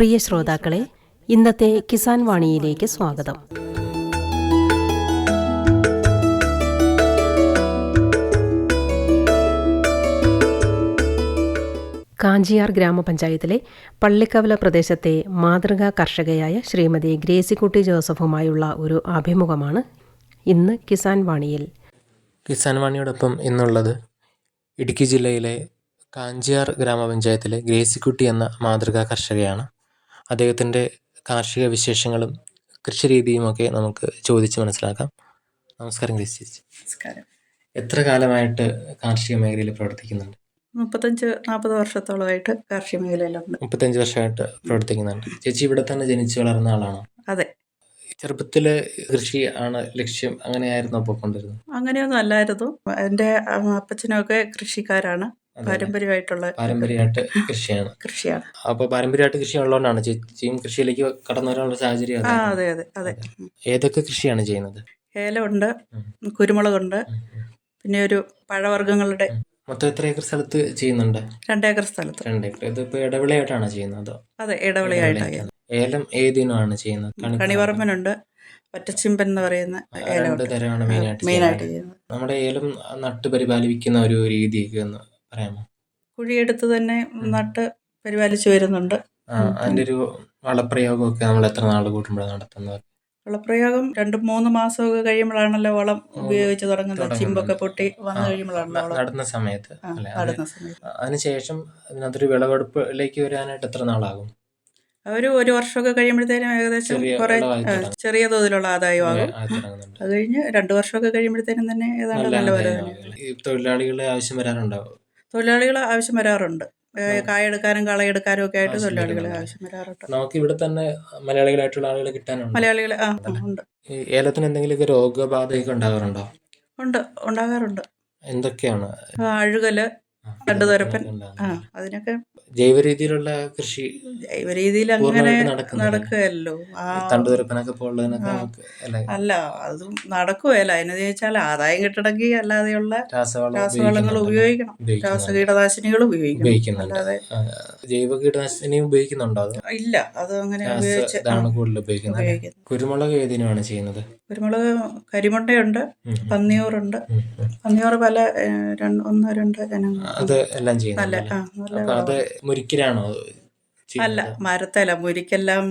പ്രിയ ശ്രോതാക്കളെ ഇന്നത്തെ കിസാൻ വാണിയിലേക്ക് സ്വാഗതം. കാഞ്ചിയാർ ഗ്രാമപഞ്ചായത്തിലെ പള്ളിക്കവല പ്രദേശത്തെ മാതൃകാ കർഷകയായ ശ്രീമതി ഗ്രേസിക്കുട്ടി ജോസഫുമായുള്ള ഒരു അഭിമുഖമാണ് ഇന്ന് കിസാൻ വാണിയിൽ. കിസാൻ വാണിയോടൊപ്പം ഇന്നുള്ളത് ഇടുക്കി ജില്ലയിലെ കാഞ്ചിയാർ ഗ്രാമപഞ്ചായത്തിലെ ഗ്രേസിക്കുട്ടി എന്ന മാതൃകാ കർഷകയാണ്. അദ്ദേഹത്തിന്റെ കാർഷിക വിശേഷങ്ങളും കൃഷി കൃഷിരീതിയുമൊക്കെ നമുക്ക് ചോദിച്ച് മനസ്സിലാക്കാം. നമസ്കാരം ഗ്രേസി ചേച്ചി. നമസ്കാരം. എത്ര കാലമായിട്ട് കാർഷിക മേഖലയിൽ പ്രവർത്തിക്കുന്നുണ്ട്? മുപ്പത്തഞ്ച് നാൽപ്പത് വർഷത്തോളമായിട്ട് കാർഷിക മേഖലയിലുണ്ട്. മുപ്പത്തഞ്ച് വർഷമായിട്ട് പ്രവർത്തിക്കുന്നുണ്ട്. ചേച്ചി ഇവിടെ തന്നെ ജനിച്ചു വളർന്ന ആളാണോ? അതെ. ചെറുപ്പത്തിലെ കൃഷി ആണ് ലക്ഷ്യം. അങ്ങനെയായിരുന്നു അപ്പോൾ കൊണ്ടിരുന്നത് അങ്ങനെയൊന്നും അല്ലായിരുന്നു. എന്റെ അപ്പച്ചനൊക്കെ കൃഷിക്കാരാണ്. പാരമ്പര്യമായിട്ടുള്ള പാരമ്പര്യമായിട്ട് കൃഷിയാണ്. കൃഷിയാണ്. അപ്പോൾ പാരമ്പര്യമായിട്ട് കൃഷി ഉള്ളതുകൊണ്ടാണ് ചേച്ചിയും കൃഷിയിലേക്ക് കടന്നു വരാനുള്ള സാഹചര്യം അതെ അതെ അതെ. ഏതൊക്കെ കൃഷിയാണ് ചെയ്യുന്നത്? ഏലമുണ്ട്. കുരുമുളകുണ്ട്. പിന്നെ ഒരു പഴവർഗങ്ങളുടെ മൊത്തം എത്ര ഏക്കർ സ്ഥലത്ത് ചെയ്യുന്നുണ്ട്? രണ്ടേക്കർ സ്ഥലത്ത്. രണ്ട് ഏക്കർ. ഇതിപ്പോ ഇടവിളയായിട്ടാണോ ചെയ്യുന്നത് അതെ? ഇടവിളയായിട്ടാണ്. ഏലം ഏതിനാണ് ചെയ്യുന്നത്? കണി- കണിവർമ്മനുണ്ട് ഒറ്റച്ചിമ്പൻ എന്ന് പറയുന്ന ഏലം തരമാണ് മെയിനായിട്ട് മെയിനായിട്ട് ചെയ്യുന്നത്. ചെയ്യുന്നത്. നമ്മുടെ ഏലം നട്ട് പരിപാലിക്കുന്ന ഒരു രീതിയൊക്കെ ഒന്ന് പറയാമോ? കുഴിയെടുത്ത് തന്നെ നട്ട് പരിപാലിച്ചു വരുന്നുണ്ട്. അതിന്റെ ഒരു വളപ്രയോഗമൊക്കെ നമ്മൾ എത്ര നാൾ കൂടുമ്പോഴാണ് നടത്തുന്നത്? വളപ്രയോഗം രണ്ട് മൂന്ന് മാസമൊക്കെ കഴിയുമ്പോഴാണല്ലോ വളം ഉപയോഗിച്ച് തുടങ്ങുന്നത്. ചിമ്പൊക്കെ പൊട്ടി വന്നു കഴിയുമ്പോഴാണ് കഴിയുമ്പോഴാണല്ലോ നടുന്ന സമയത്ത് നടുന്ന അതിനുശേഷം അതിനകത്തൊരു വിളവെടുപ്പിലേക്ക് വരാനായിട്ട് എത്ര നാളാകും? അവർ ഒരു വർഷമൊക്കെ കഴിയുമ്പോഴത്തേനും ഏകദേശം കുറെ. ചെറിയ തോതിലുള്ള ആദായമാകും. അത് കഴിഞ്ഞ് രണ്ടു വർഷമൊക്കെ കഴിയുമ്പോഴത്തേനും തന്നെ ഏതാണ്ട് നല്ല തൊഴിലാളികളുടെ ആവശ്യം വരാറുണ്ടാവും തൊഴിലാളികൾ ആവശ്യം വരാറുണ്ട്. കായ എടുക്കാനും കായെടുക്കാനും കളയെടുക്കാനും ഒക്കെ ആയിട്ട് തൊഴിലാളികൾ ആവശ്യം വരാറുണ്ട്. നമുക്ക് ഇവിടെ തന്നെ മലയാളികളായിട്ടുള്ള ആളുകൾ കിട്ടാനുണ്ട്. മലയാളികൾ ആ ഉണ്ട്. ഏലത്തിന് എന്തെങ്കിലും രോഗബാധയൊക്കെ ഉണ്ടാകാറുണ്ടോ? ഉണ്ട് ഉണ്ടാകാറുണ്ട്. എന്തൊക്കെയാണ്? അഴുകൽ കണ്ടുതുരപ്പൻ. ആ അതിനൊക്കെ ജൈവ രീതിയിലുള്ള കൃഷി ജൈവ രീതിയിൽ അങ്ങനെ. നടക്കുകയല്ലോ. തണ്ടുതുരപ്പനൊക്കെ അല്ലെ? അതും നടക്കുകയല്ല. അതിന് ചോദിച്ചാൽ ആദായം കിട്ടണമെങ്കിൽ അല്ലാതെയുള്ള രാസവളം രാസവളങ്ങൾ ഉപയോഗിക്കണം. രാസ രാസകീടനാശിനികൾ ഉപയോഗിക്കണം. അല്ലാതെ ജൈവ കീടനാശിനി ഉപയോഗിക്കുന്നുണ്ടോ ഇല്ല അത് അങ്ങനെ ഉപയോഗിച്ചാണ് ഉപയോഗിച്ച് കുരുമുളക് ഏതിനാണ് ചെയ്യുന്നത്? കുരുമുളക് കരിമുണ്ടയുണ്ട്. പന്നിയൂറുണ്ട്. പന്നിയൂറ് പല രണ്ട് ഒന്ന് രണ്ട് ഇനങ്ങൾ അത് എല്ലാം നല്ല ആ അത് മുരിക്കിലാണോ അല്ല മരത്തല മുരിക്കെല്ലാം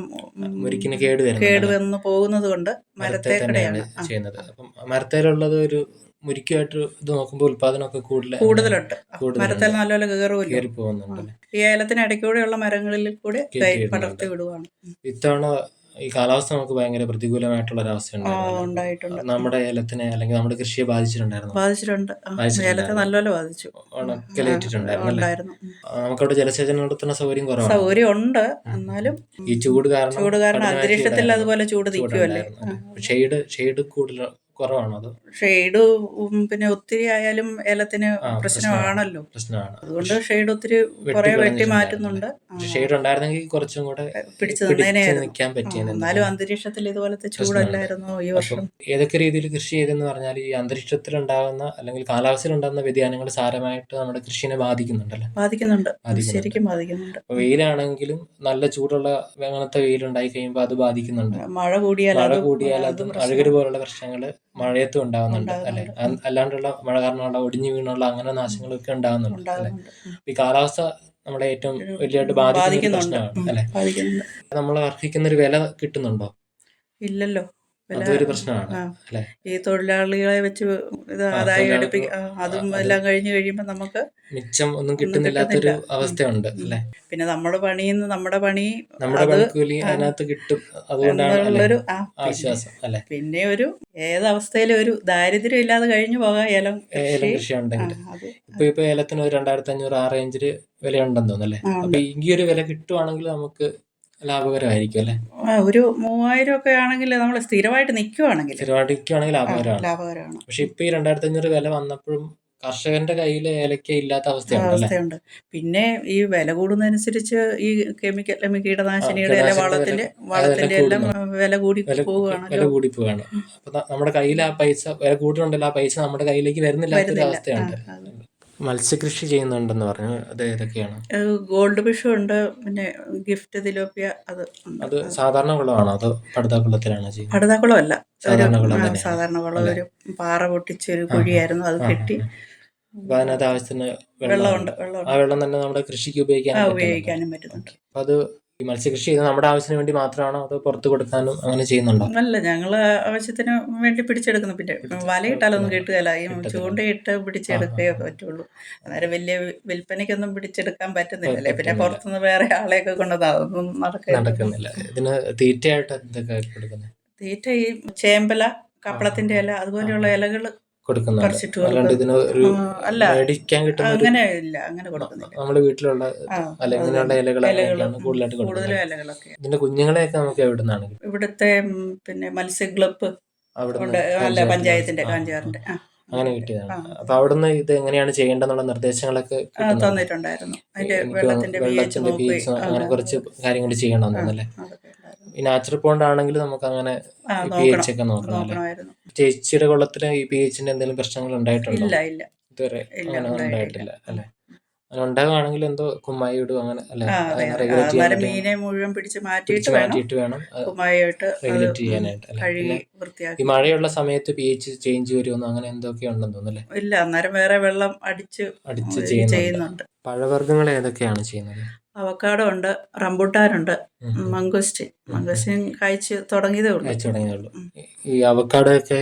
മുരിക്കിന് കേട് കേട്. വന്ന് പോകുന്നത് കൊണ്ട് മരത്തെ തന്നെയാണ് ആ, ചെയ്യുന്നത്. അപ്പം മരത്തേലുള്ളത് ഒരു മുരിക്കുമായിട്ട് ഇത് നോക്കുമ്പോൾ ഉൽപാദനമൊക്കെ കൂടുതൽ കൂടുതലുണ്ട്. കൂടുതലുണ്ട്. മരത്തേൽ നല്ലപോലെ കയറുമല്ലോ കയറി പോകുന്നുണ്ടല്ലേ ഈ ഏലത്തിന് ഇടയ്ക്കൂടെയുള്ള മരങ്ങളിൽ കൂടെ കയറ്റി. പടർത്തി വിടുവാണ്. ഇത്തവണ ഈ കാലാവസ്ഥ നമുക്ക് ഭയങ്കര പ്രതികൂലമായിട്ടുള്ള ഒരു അവസ്ഥ ഉണ്ടായിട്ടുണ്ട്. നമ്മുടെ ഏലത്തിനെ അല്ലെങ്കിൽ നമ്മുടെ കൃഷിയെ ബാധിച്ചിട്ടുണ്ടായിരുന്നു. ബാധിച്ചിട്ടുണ്ട്. ഏലത്തെ നല്ലപോലെ ബാധിച്ചു. ഉണക്കലേറ്റിട്ടുണ്ടായിരുന്നു അല്ലേ? നമുക്കവിടെ ജലസേചനം നടത്തുന്ന സൗകര്യം കുറവാണ്. സൗകര്യം ഉണ്ട് എന്നാലും ഈ ചൂട് കാരണം ചൂട് കാരണം അന്തരീക്ഷത്തിൽ. അതുപോലെ ചൂട് നിൽക്കുമല്ലേ? ഷെയ്ഡ് ഷെയ്ഡ് കൂടുതൽ കുറവാണോ അത്. ഷെയ്ഡ് പിന്നെ ഒത്തിരി ആയാലും ഏലത്തിന് പ്രശ്നമാണല്ലോ. പ്രശ്നമാണ്. അതുകൊണ്ട് ഷെയ്ഡ് ഒത്തിരി കുറെ വെട്ടി മാറ്റുന്നുണ്ട്. ഷെയ്ഡ് ഉണ്ടായിരുന്നെങ്കിൽ കുറച്ചും കൂടെ പിടിച്ചു നിൽക്കാൻ ആ, പറ്റിയെന്ന് എന്നാലും അന്തരീക്ഷത്തിൽ ഇതുപോലത്തെ ചൂടല്ലായിരുന്നു ഈ വർഷം. ഏതൊക്കെ രീതിയിൽ കൃഷി ചെയ്തെന്ന് പറഞ്ഞാൽ ഈ അന്തരീക്ഷത്തിൽ ഉണ്ടാകുന്ന അല്ലെങ്കിൽ കാലാവസ്ഥയിൽ ഉണ്ടാകുന്ന വ്യതിയാനങ്ങൾ സാരമായിട്ട് നമ്മുടെ കൃഷിനെ ബാധിക്കുന്നുണ്ടല്ലോ? ബാധിക്കുന്നുണ്ട്. ശരിക്കും ബാധിക്കുന്നുണ്ട്. വെയിലാണെങ്കിലും നല്ല ചൂടുള്ള അങ്ങനത്തെ വെയിലുണ്ടായി കഴിയുമ്പോൾ അത് ബാധിക്കുന്നുണ്ട്. മഴ കൂടിയാൽ മഴ അതും കൂടിയാൽ അതും അഴകര് അഴുകര് പോലുള്ള പ്രശ്നങ്ങൾ മഴയത്തും ഉണ്ടാകുന്നുണ്ട്. അല്ലെ അല്ലാണ്ടുള്ള മഴ കാരണമുള്ള ഒടിഞ്ഞു വീണുള്ള അങ്ങനെ നാശങ്ങളൊക്കെ ഉണ്ടാകുന്നുണ്ട് അല്ലെ? ഈ കാലാവസ്ഥ നമ്മളെ ഏറ്റവും വലിയതായിട്ട് ബാധിക്കുന്ന പ്രശ്നമാണ് അല്ലെ? നമ്മൾ അർഹിക്കുന്ന ഒരു വില കിട്ടുന്നുണ്ടോ? ഇല്ലല്ലോ. അതൊരു പ്രശ്നമാണ്. ഈ തൊഴിലാളികളെ വെച്ച് ഇത് ആദായം അതും എല്ലാം കഴിഞ്ഞു കഴിയുമ്പോൾ നമുക്ക് മിച്ചം ഒന്നും കിട്ടുന്നില്ലാത്തൊരു കിട്ടുന്നില്ല. അവസ്ഥയുണ്ട് അല്ലേ? പിന്നെ നമ്മുടെ പണിയിൽ നമ്മുടെ പണി നമ്മുടെ പണിക്കൂലി അതിനകത്ത് കിട്ടും അതുകൊണ്ടാണ് ആശ്വാസം അല്ലെ? പിന്നെ ഒരു ഏതവസ്ഥയിലും ഒരു ദാരിദ്ര്യം ഇല്ലാതെ കഴിഞ്ഞു പോകാം ഏലം ഏലം കൃഷി. ഉണ്ടെങ്കിൽ. ഇപ്പൊ ഇപ്പൊ ഏലത്തിന് ഒരു രണ്ടായിരത്തി അഞ്ഞൂറ് ആ റേഞ്ചിൽ വിലയുണ്ടെന്ന് തോന്നുന്നു അല്ലെ? ആ, അപ്പൊ ഈ ഒരു വില കിട്ടുവാണെങ്കിൽ നമുക്ക് ലാഭകരമായിരിക്കും അല്ലേ? ആ, ഒരു മൂവായിരം ഒക്കെ ആണെങ്കിൽ നമ്മൾ സ്ഥിരമായിട്ട് നിൽക്കുവാണെങ്കിൽ സ്ഥിരമായിട്ട് വിൽക്കുകയാണെങ്കിൽ ലാഭകരമാണ്. ലാഭകരമാണ്. പക്ഷെ ഇപ്പൊ ഈ രണ്ടായിരത്തി അഞ്ഞൂറ് വില വന്നപ്പോഴും കർഷകന്റെ കയ്യിൽ ഏലക്ക ഇല്ലാത്ത അവസ്ഥയുണ്ട് അല്ലേ? അവസ്ഥയുണ്ട്. പിന്നെ ഈ വില കൂടുന്നതനുസരിച്ച് ഈ കെമിക്കൽ കീടനാശിനിയുടെ ആ, എല്ലാം കീടനാശിനിയുടെ വളത്തിന്റെ വില- വളത്തിന്റെ എല്ലാം വില കൂടി വില വില പോവുകയാണല്ലോ കൂടി പോവാണ് അപ്പൊ ന- നമ്മുടെ കയ്യിൽ ആ പൈസ വില കൂട്ടുന്നുണ്ടല്ലോ ആ പൈസ നമ്മുടെ കയ്യിലേക്ക് വരുന്നില്ലാത്തൊരു വരുന്നില്ല. അവസ്ഥയുണ്ട്. അതെ. മത്സ്യകൃഷി ചെയ്യുന്നുണ്ടെന്ന് പറഞ്ഞു. അത് ഏതൊക്കെയാണ്? ഗോൾഡ് ഫിഷും ഉണ്ട്. പിന്നെ ഗിഫ്റ്റ് തിലോപ്പിയ അത്. അത് സാധാരണ കുളമാണോ? അതോ പടുതാക്കുളത്തിലാണോ ചെയ്യുന്നത്? പടുതാക്കുളമല്ല. സാധാരണ കുളം ഒരു പാറ പൊട്ടിച്ച ഒരു കുഴിയായിരുന്നു. അത് കെട്ടി. അപ്പൊ അതിനകത്ത് ആവശ്യത്തിന് വെള്ളമുണ്ട്. ആ വെള്ളം തന്നെ നമ്മുടെ കൃഷിക്ക് ഉപയോഗിക്കാൻ ഉപയോഗിക്കാനും പറ്റുന്നുണ്ട്. അത് ഈ മത്സ്യകൃഷി ചെയ്ത് നമ്മുടെ ആവശ്യത്തിന് വേണ്ടി മാത്രമാണോ അത് പുറത്ത് കൊടുക്കാനും അങ്ങനെ ചെയ്യുന്നുണ്ടോ? അല്ല ഞങ്ങൾ ആവശ്യത്തിന് വേണ്ടി പിടിച്ചെടുക്കുന്നു. പിന്നെ വലയിട്ടാലൊന്നും കിട്ടുകയില്ല ഈ ചൂണ്ടയിട്ട് പിടിച്ചെടുക്കുകയോ പറ്റുള്ളൂ. അന്നേരം വലിയ വിൽപ്പനയ്ക്കൊന്നും പിടിച്ചെടുക്കാൻ പറ്റുന്നില്ലല്ലേ? പിന്നെ പറ്റുന്നില്ല. പുറത്തുനിന്ന് വേറെ ആളെയൊക്കെ അതൊന്നും നടക്കുന്നില്ല. ഇതിന് തീറ്റയായിട്ട് എന്തൊക്കെ കൊടുക്കുന്നത് തീറ്റ ഈ ചേമ്പല കപ്പളത്തിന്റെ ഇല അതുപോലെയുള്ള ഇലകൾ കൊടുക്കുന്നുണ്ട്. അല്ലാണ്ട് ഇതിന് ഒരു മേടിക്കാൻ കിട്ടുന്ന അങ്ങനെ ഇല്ല അങ്ങനെ കൊടുക്കുന്നില്ല. നമ്മുടെ വീട്ടിലുള്ള അല്ല ഇങ്ങനെയുള്ള ഇലകളൊക്കെയാണ് കൂടുതലായിട്ട് കൂടുതലും കൊടുക്കുന്നത്. ഇതിന്റെ കുഞ്ഞുങ്ങളെയൊക്കെ നമുക്ക് എവിടെ നിന്നാണ് ഇവിടുത്തെ പിന്നെ മത്സ്യക്ലബ്ബ് അവിടെ ഉണ്ട് അല്ല പഞ്ചായത്തിന്റെ കാഞ്ചാറിന്റെ. അങ്ങനെ കിട്ടിയതാണ്. അപ്പൊ അവിടുന്ന് ഇത് എങ്ങനെയാണ് ചെയ്യേണ്ടെന്നുള്ള നിർദ്ദേശങ്ങളൊക്കെ തന്നിട്ടുണ്ടായിരുന്നു. വെള്ളത്തിന്റെ പി എച്ച് വെള്ളത്തിന്റെ നോക്കി pH അങ്ങനെ കുറച്ച് കാര്യങ്ങൾ ചെയ്യണം തോന്നല്ലേ അതൊക്കെ. ഉണ്ടായിരുന്നു. ഈ നാച്ചുറൽ പോണ്ട് ആണെങ്കിൽ നമുക്ക് അങ്ങനെ പി എച്ച് ഒക്കെ നോക്കണം അല്ലേ? ചേച്ചിയുടെ കൊള്ളത്തിന് ഈ പി എച്ചിന്റെ എന്തെങ്കിലും പ്രശ്നങ്ങൾ ഉണ്ടായിട്ടുണ്ടോ? ഇല്ല ഇല്ല. ഇതുവരെ അങ്ങനെ ഉണ്ടായിട്ടില്ല. അല്ലെ? അങ്ങനെ ഉണ്ടാകുവാണെങ്കിൽ എന്തോ കുമ്മായി ഇടും അങ്ങനെ അല്ലെ? മീനെ മുഴുവൻ പിടിച്ച് മാറ്റിയിട്ട് വേണം. മാറ്റിയിട്ട് വേണം കുമ്മായിട്ട് റെഗുലേറ്റ് ചെയ്യാനായിട്ട് അല്ലെ? ഈ മഴയുള്ള സമയത്ത് പി എച്ച് ചേഞ്ച് വരുമെന്നോ അങ്ങനെ എന്തൊക്കെ ഉണ്ടെന്ന് തോന്നുന്നല്ലേ ഇല്ല അന്നേരം വേറെ വെള്ളം അടിച്ച് അടിച്ച് ചെയ്യുന്നുണ്ട്. പഴവർഗങ്ങൾ ഏതൊക്കെയാണ് ചെയ്യുന്നത്? അവക്കാടോ ഉണ്ട് റംബുട്ടാനുണ്ട്. മംഗോസ്റ്റിൻ മംഗോസ്റ്റിൻ കഴിച്ച് തുടങ്ങിയതേ ഉള്ളൂ. കഴിച്ചു തുടങ്ങിയുള്ളൂ ഈ അവക്കാടോ ഒക്കെ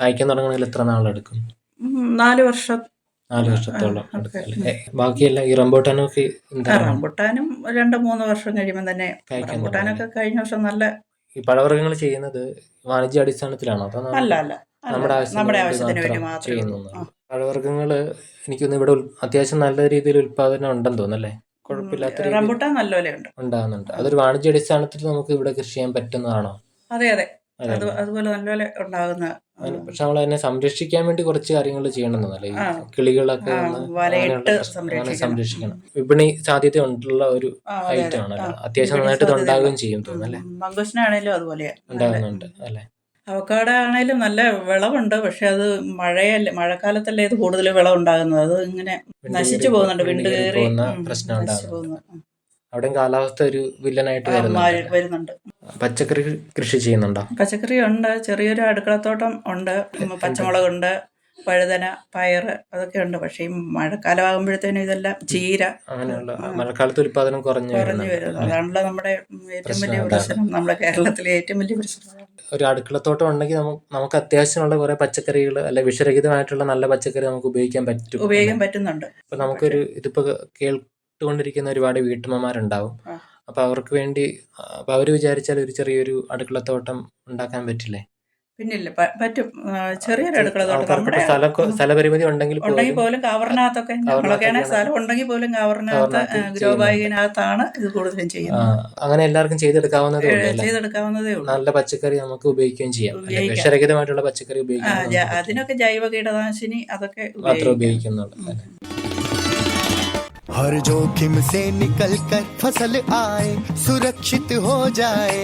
കായ്ക്കാൻ തുടങ്ങണമെങ്കിൽ എത്ര നാളെടുക്കും? നാല് വർഷം. നാല് വർഷത്തോളം ബാക്കിയല്ല എടുക്കും അല്ലേ? ബാക്കിയെല്ലാം ഈ റംബോട്ടാനൊക്കെ എന്താ? റംബുട്ടാനും രണ്ട് മൂന്ന് വർഷം കഴിയുമ്പോൾ തന്നെ കായ്ക്കാൻ റംബുട്ടാനൊക്കെ കഴിഞ്ഞ വർഷം നല്ല ഈ പഴവർഗങ്ങൾ ചെയ്യുന്നത് വാണിജ്യ അടിസ്ഥാനത്തിലാണോ അതോ അല്ല അല്ല. അല്ല. നമ്മുടെ ആവശ്യത്തിന് നമ്മുടെ വേണ്ടി ആവശ്യത്തിന് വേണ്ടി മാത്രം. മാത്രമേ ഉള്ളൂ ആ. പഴവർഗങ്ങൾ എനിക്കൊന്ന് ഇവിടെ ഉൽ- അത്യാവശ്യം നല്ല രീതിയിൽ ഉൽപാദനം ഉണ്ടെന്ന് തോന്നുന്നല്ലേ കുഴപ്പമില്ലാത്ത റംബുട്ടാൻ നല്ലപോലെ ഉണ്ട്. ഉണ്ടാകുന്നുണ്ട്. അതൊരു വാണിജ്യ അടിസ്ഥാനത്തിൽ നമുക്ക് ഇവിടെ കൃഷി ചെയ്യാൻ പറ്റുന്നതാണോ? അതെ അതെ. അതെ അത് അതുപോലെ നല്ലപോലെ ഉണ്ടാകുന്ന പക്ഷെ നമ്മൾ അതിനെ സംരക്ഷിക്കാൻ വേണ്ടി കുറച്ച് കാര്യങ്ങൾ ചെയ്യണമെന്നല്ലേ? കിളികളൊക്കെ സംരക്ഷിക്കണം. വിപണി സാധ്യത ഉള്ള ഒരു. ഐറ്റം ആണല്ലോ. അത്യാവശ്യം നന്നായിട്ട്. ഉണ്ടാവുകയും ചെയ്യും തോന്നുന്നല്ലേ മംഗോസിനാണേലും അതുപോലെ. ഉണ്ടാകുന്നുണ്ട് അല്ലെ? അവക്കാട ആണേലും നല്ല വിളവുണ്ട്. പക്ഷെ അത് മഴയല്ല മഴക്കാലത്തല്ലേ ഇത് കൂടുതൽ വിളവുണ്ടാകുന്നത്. അത് ഇങ്ങനെ നശിച്ചു പോകുന്നുണ്ട്. വിണ്ട് കയറി അവിടെ പ്രശ്നം കാലാവസ്ഥ ഒരു വില്ലനായിട്ട് വരുന്നുണ്ട്. പച്ചക്കറി കൃഷി ചെയ്യുന്നുണ്ടോ? പച്ചക്കറി ഉണ്ട്. ചെറിയൊരു അടുക്കളത്തോട്ടം ഉണ്ട്. പച്ചമുളകുണ്ട്. വഴുതന പയറ് അതൊക്കെ ഉണ്ട്. പക്ഷേ ഈ മഴക്കാലമാകുമ്പോഴത്തേനും ഇതെല്ലാം ചീര അങ്ങനെയുള്ള. മഴക്കാലത്ത് ഉൽപാദനം കുറഞ്ഞു കുറഞ്ഞു വരുന്നത് അതാണല്ലോ നമ്മുടെ ഏറ്റവും വലിയ. പ്രശ്നം നമ്മുടെ കേരളത്തിലെ ഏറ്റവും വലിയ പ്രശ്നം. ഒരു അടുക്കളത്തോട്ടം ഉണ്ടെങ്കിൽ നമുക്ക് അത്യാവശ്യമുള്ള കുറെ പച്ചക്കറികൾ അല്ലെ വിഷരഹിതമായിട്ടുള്ള നല്ല പച്ചക്കറി നമുക്ക് ഉപയോഗിക്കാൻ പറ്റും. ഉപയോഗിക്കാൻ പറ്റുന്നുണ്ട്. അപ്പൊ നമുക്കൊരു ഇതിപ്പോ കേട്ടുകൊണ്ടിരിക്കുന്ന ഒരുപാട് വീട്ടമ്മമാരുണ്ടാവും. അപ്പൊ അവർക്ക് വേണ്ടി അപ്പൊ അവർ വിചാരിച്ചാൽ ഒരു ചെറിയൊരു അടുക്കളത്തോട്ടം ഉണ്ടാക്കാൻ പറ്റില്ലേ? പിന്നില്ല പ- പറ്റും ആ, ചെറിയൊരു അടുക്കളത്തോട്ടം അവർക്ക് നമ്മുടെ സ്ഥല സ്ഥലപരിമിതി ഉണ്ടെങ്കിൽ ഉണ്ടെങ്കിൽ പോലും പോലും കവറിനകത്തൊക്കെ നമ്മളൊക്കെയാണെങ്കിൽ കവറിനകത്തൊക്കെയാണ് സ്ഥലം ഉണ്ടെങ്കിൽ പോലും കവറിനകത്ത് കവറിനകത്ത് ഗ്രോ ചെയ്യുന്നുണ്ട്. ബാഗിനകത്താണ് ഇത് കൂടുതലും ആ, ചെയ്യുന്നത് അങ്ങനെ എല്ലാവർക്കും ചെയ്തെടുക്കാവുന്നതേ ഏ, ഉള്ളൂ അല്ലേ ചെയ്തെടുക്കാവുന്നതേ ഉള്ളൂ നല്ല പച്ചക്കറി നമുക്ക് ഉപയോഗിക്കുകയും ചെയ്യാം അല്ലെ ഉപയോഗിക്കാം. വിഷരഹിതമായിട്ടുള്ള പച്ചക്കറി ആ ഉപയോഗിക്കാൻ ജ- നമുക്ക് പറ്റും. അതിനൊക്കെ ജൈവ കീടനാശിനി അതൊക്കെ മാത്രമേ ഉപയോഗിക്കാം. ഉപയോഗിക്കുന്നുള്ളൂ അല്ലേ? हर जोखिम से निकल कर फसल आए सुरक्षित हो जाए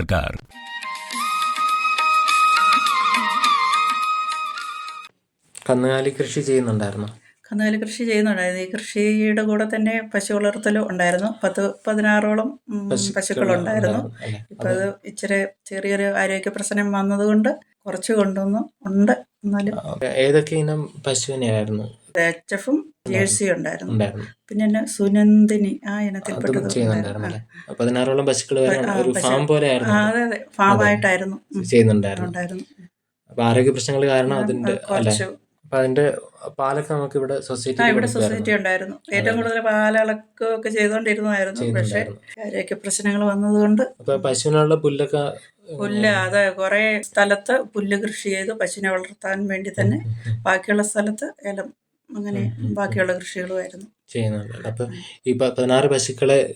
സർക്കാർ. കന്നുകാലി കൃഷി ചെയ്യുന്നുണ്ടായിരുന്നു? കന്നുകാലി കൃഷി ചെയ്യുന്നുണ്ടായിരുന്നു. ഈ കൃഷിയുടെ കൂടെ തന്നെ പശു വളർത്തലും ഉണ്ടായിരുന്നു. പത്ത് പതിനാറോളം പശുക്കളുണ്ടായിരുന്നു. ഇപ്പൊ അത്. ഇച്ചിരി ചെറിയൊരു ആരോഗ്യ പ്രശ്നം വന്നതുകൊണ്ട് കുറച്ച് കൊണ്ടുവന്നു. ഉണ്ട് എന്നാലും. ഏതൊക്കെ ഇനം പശുവിനെയായിരുന്നു? എച്ച് എഫും ജേഴ്സിയും ഉണ്ടായിരുന്നു. പിന്നെ സുനന്ദിനി ആ ഇനത്തിൽപ്പെട്ടത്. പതിനാറോളം പശുക്കൾ ഒരു ഫാം പോലെ അതെ അതെ. ഫാം ആയിട്ടായിരുന്നു. ചെയ്യുന്നുണ്ടായിരുന്നു. അപ്പൊ ആരോഗ്യ പ്രശ്നങ്ങൾ കാരണം അതിന്റെ അപ്പൊ അതിന്റെ പാലൊക്കെ നമുക്ക് ഇവിടെ സൊസൈറ്റി ഇവിടെ സൊസൈറ്റി ഉണ്ടായിരുന്നു. ഏറ്റവും കൂടുതൽ പാലളക്കുകയൊക്കെ ചെയ്തുകൊണ്ടിരുന്നതായിരുന്നു. പക്ഷേ ആരോഗ്യ പ്രശ്നങ്ങൾ വന്നതുകൊണ്ട് അപ്പൊ പശുവിനുള്ള പുല്ലൊക്കെ പുല്ല് അത് കുറേ സ്ഥലത്ത് പുല്ല് കൃഷി ചെയ്തു പശുവിനെ വളർത്താൻ വേണ്ടി തന്നെ ബാക്കിയുള്ള സ്ഥലത്ത് ഏലം അങ്ങനെ ബാക്കിയുള്ള കൃഷികളുമായിരുന്നു. ചെയ്യുന്നുണ്ട്. അപ്പൊ ഈ പതിനാറ് പശുക്കളെ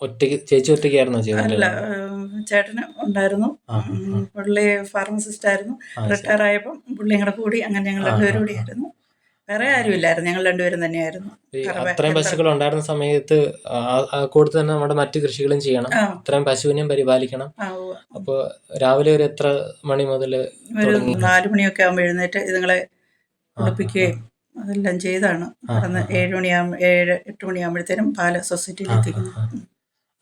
ഒറ്റയ്ക്ക് ചേച്ചി ഒറ്റയ്ക്കായിരുന്നോ അല്ല ചെയ്യുന്നത് ചേട്ടന് ഉണ്ടായിരുന്നു. ഉം, പുള്ളി ഫാർമസിസ്റ്റ് ആയിരുന്നു. റിട്ടയർ ആയപ്പം പുള്ളി ഞങ്ങളുടെ കൂടി അങ്ങനെ ഞങ്ങൾ രണ്ടുപേരും കൂടി ആയിരുന്നു. വേറെ ആരും ഇല്ലായിരുന്നു ഞങ്ങൾ രണ്ടുപേരും തന്നെയായിരുന്നു. ഈ അത്രയും പശുക്കൾ ഉണ്ടായിരുന്ന സമയത്ത് ആ- ആ കൂടെ തന്നെ നമ്മുടെ മറ്റു കൃഷികളും ചെയ്യണം. അത്രയും പശുവിനെയും പരിപാലിക്കണം. ആ ഉവ്വ്. അപ്പോൾ രാവിലെ ഒരു എത്ര മണി മുതൽ ഒരു നാല് മണിയൊക്കെ ആകുമ്പോൾ എഴുന്നേറ്റ് ഇതുങ്ങളെ കുളിപ്പിക്കുകയും അതെല്ലാം ചെയ്താണ്. അവിടുന്ന്. ഏഴ് മണിയാകുമ്പോൾ ഏഴ് എട്ട് മണിയാകുമ്പോഴത്തേനും പാല സൊസൈറ്റിയിൽ ആ, എത്തിക്കുന്നു ആ, ആ.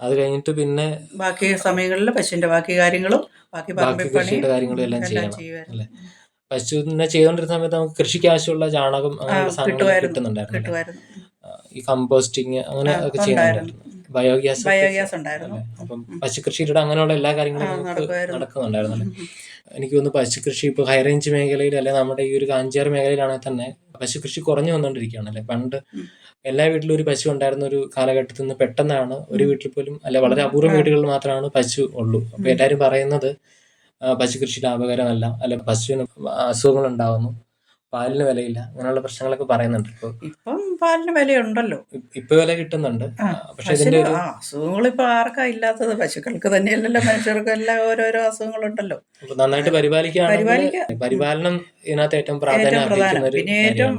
അത് കഴിഞ്ഞിട്ട് പിന്നെ ബാക്കി സമയങ്ങളിൽ പശുവിന്റെ ബാക്കി കാര്യങ്ങളും ബാക്കി പറമ്പിൽ കൃഷിയുടെ കാര്യങ്ങളും എല്ലാം എല്ലാം ചെയ്യണം ചെയ്യുമായിരുന്നു. അല്ലേ? പശുവിനെ ചെയ്തുകൊണ്ടിരുന്ന സമയത്ത് നമുക്ക് കൃഷിക്ക് ആവശ്യമുള്ള ചാണകം അങ്ങനെയുള്ള സാധനങ്ങൾ കിട്ടുന്നുണ്ടായിരുന്നു കിട്ടുമായിരുന്നു. ഈ കമ്പോസ്റ്റിങ് അങ്ങനെ ഒക്കെ ചെയ്യുന്നുണ്ടായിരുന്നു. ബയോഗ്യാസ് ബയോഗ്യാസ് ഉണ്ടായിരുന്നു? അപ്പം പശുകൃഷിയിലൂടെ അങ്ങനെയുള്ള എല്ലാ കാര്യങ്ങളും നടക്കുന്നുണ്ടായിരുന്നു എനിക്ക് തോന്നുന്നു പശുകൃഷി ഇപ്പോൾ ഹൈറേഞ്ച് മേഖലയിൽ അല്ലെ നമ്മുടെ ഈ ഒരു കാഞ്ചാർ മേഖലയിലാണെങ്കിൽ തന്നെ പശുകൃഷി കുറഞ്ഞു വന്നുകൊണ്ടിരിക്കുകയാണ് അല്ലെ? പണ്ട് എല്ലാ വീട്ടിലും ഒരു പശു ഉണ്ടായിരുന്ന ഒരു കാലഘട്ടത്തിൽ നിന്ന് പെട്ടെന്നാണ് ഒരു വീട്ടിൽ പോലും അല്ലെ വളരെ അപൂർവം വീടുകളിൽ മാത്രമാണ് പശു ഉള്ളൂ. അപ്പൊ എല്ലാവരും പറയുന്നത് പശുകൃഷി ലാഭകരമല്ല അല്ലെ പശുവിന് അസുഖങ്ങൾ ഉണ്ടാവുന്നു. പാലിന് വിലയില്ല. അങ്ങനെയുള്ള പ്രശ്നങ്ങളൊക്കെ പറയുന്നുണ്ട്. ഇപ്പൊ ഇപ്പം പാലിന് വിലയുണ്ടല്ലോ. ഇപ്പൊ വില കിട്ടുന്നുണ്ട്. പക്ഷെ ഇതിന്റെ ഒരു അസുഖങ്ങൾ ഇപ്പൊ ആർക്കാ ഇല്ലാത്തത്? പശുക്കൾക്ക് തന്നെയല്ലല്ലോ മനുഷ്യർക്കും എല്ലാം ഓരോരോ അസുഖങ്ങളുണ്ടല്ലോ. നന്നായിട്ട് പരിപാലിക്കുകയാണെങ്കിൽ പരിപാലിക്കുക. പരിപാലനം ഇതിനകത്ത് ഏറ്റവും പ്രാധാന്യം പിന്നെ ഏറ്റവും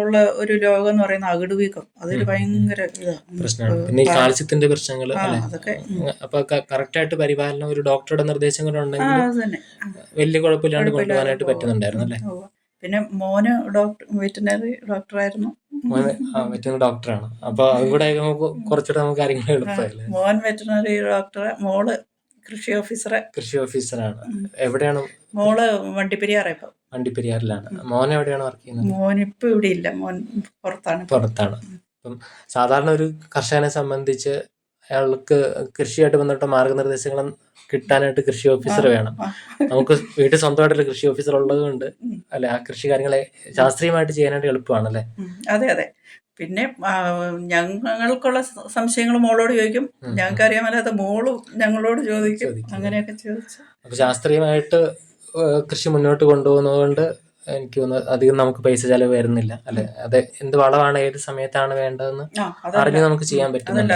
ഉള്ള ഒരു രോഗം എന്ന് പറയുന്ന അകിട് വീക്കം. അതൊരു ഭയങ്കര പ്രശ്നമാണ്. പിന്നെ ഈ കാൽസ്യത്തിന്റെ പ്രശ്നങ്ങൾ അതൊക്കെ. അപ്പൊ കറക്റ്റ് ആയിട്ട് പരിപാലനം ഒരു ഡോക്ടറുടെ നിർദ്ദേശം കൂടെ ഉണ്ടെങ്കിൽ വലിയ കുഴപ്പമില്ലാണ്ട് കൊണ്ടുപോകാനായിട്ട്. പറ്റുന്നുണ്ടായിരുന്നു അല്ലേ. പിന്നെ മോന് ഡോക്ടർ വെറ്റിനറി ഡോക്ടറായിരുന്നു മോനെ ആ പറ്റുന്ന ഡോക്ടറാണ് അപ്പൊ അതുകൂടെ നമുക്ക് കുറച്ചുകൂടെ നമുക്ക് കാര്യങ്ങൾ എളുപ്പമല്ലേ? മോൻ വെറ്റിനറി ഡോക്ടറെ മോൾ കൃഷി ഓഫീസറെ കൃഷി ഓഫീസറാണ് എവിടെയാണ്? മോൾ വണ്ടിപ്പെരിയാറ ഇപ്പം. വണ്ടിപ്പെരിയാറിലാണ്. മോൻ എവിടെയാണ് വർക്ക് ചെയ്യുന്നത്? മോനിപ്പോ ഇവിടെ ഇല്ല. മോൻ പുറത്താണ്. പുറത്താണ്. അപ്പം സാധാരണ ഒരു കർഷകനെ സംബന്ധിച്ച് അയാൾക്ക് കൃഷിയായിട്ട് ബന്ധപ്പെട്ട മാർഗനിർദ്ദേശങ്ങൾ കിട്ടാനായിട്ട് കൃഷി ഓഫീസർ വേണം. നമുക്ക് വീട്ടിൽ സ്വന്തമായിട്ടൊരു കൃഷി ഓഫീസർ ഉള്ളത് കൊണ്ട് അല്ലെ ആ കൃഷി കാര്യങ്ങളെ ശാസ്ത്രീയമായിട്ട് ചെയ്യാനായിട്ട് എളുപ്പമാണ് അല്ലേ അതെ അതെ. പിന്നെ ഞങ്ങൾക്കുള്ള സംശയങ്ങൾ മോളോട് ചോദിക്കും. ഞങ്ങൾക്ക് അറിയാമല്ലാത്ത മോൾ ഞങ്ങളോട് ചോദിക്കും. അങ്ങനെയൊക്കെ ചോദിച്ചു. അപ്പൊ ശാസ്ത്രീയമായിട്ട് കൃഷി മുന്നോട്ട് കൊണ്ടുപോകുന്നതുകൊണ്ട് എനിക്ക് തോന്നുന്നു അധികം നമുക്ക് പൈസ ചെലവ് വരുന്നില്ല. അല്ലെ? അത് എന്ത് വളമാണ് ഏത് സമയത്താണ് വേണ്ടതെന്ന് അറിഞ്ഞ് നമുക്ക് ചെയ്യാൻ പറ്റുന്നുണ്ട്.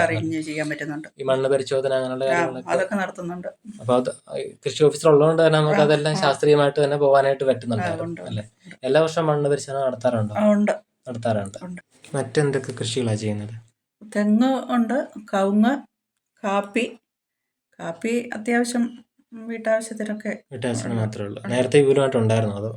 ഈ മണ്ണ് പരിശോധന അങ്ങനെയുള്ള കാര്യങ്ങളൊക്കെ. അതൊക്കെ നടത്തുന്നുണ്ട്. അപ്പൊ അത് കൃഷി ഓഫീസർ ഉള്ളതുകൊണ്ട് തന്നെ നമുക്ക് അതെല്ലാം ശാസ്ത്രീയമായിട്ട് തന്നെ പോകാനായിട്ട് പറ്റുന്നുണ്ട്. അല്ലെ? എല്ലാ വർഷവും മണ്ണ് പരിശോധന നടത്താറുണ്ടോ? നടത്താറുണ്ട്. മറ്റെന്തൊക്കെ കൃഷികളാണ് ചെയ്യുന്നത്? തെങ്ങ് ഉണ്ട് കവുങ്ങ് കാപ്പി. കാപ്പി അത്യാവശ്യം വീട്ടാവശ്യത്തിനൊക്കെ വീട്ടാവശ്യത്തിന് മാത്രമേ ഉള്ളൂ. നേരത്തെ വിപുലമായിട്ട് ഉണ്ടായിരുന്നു അതോ?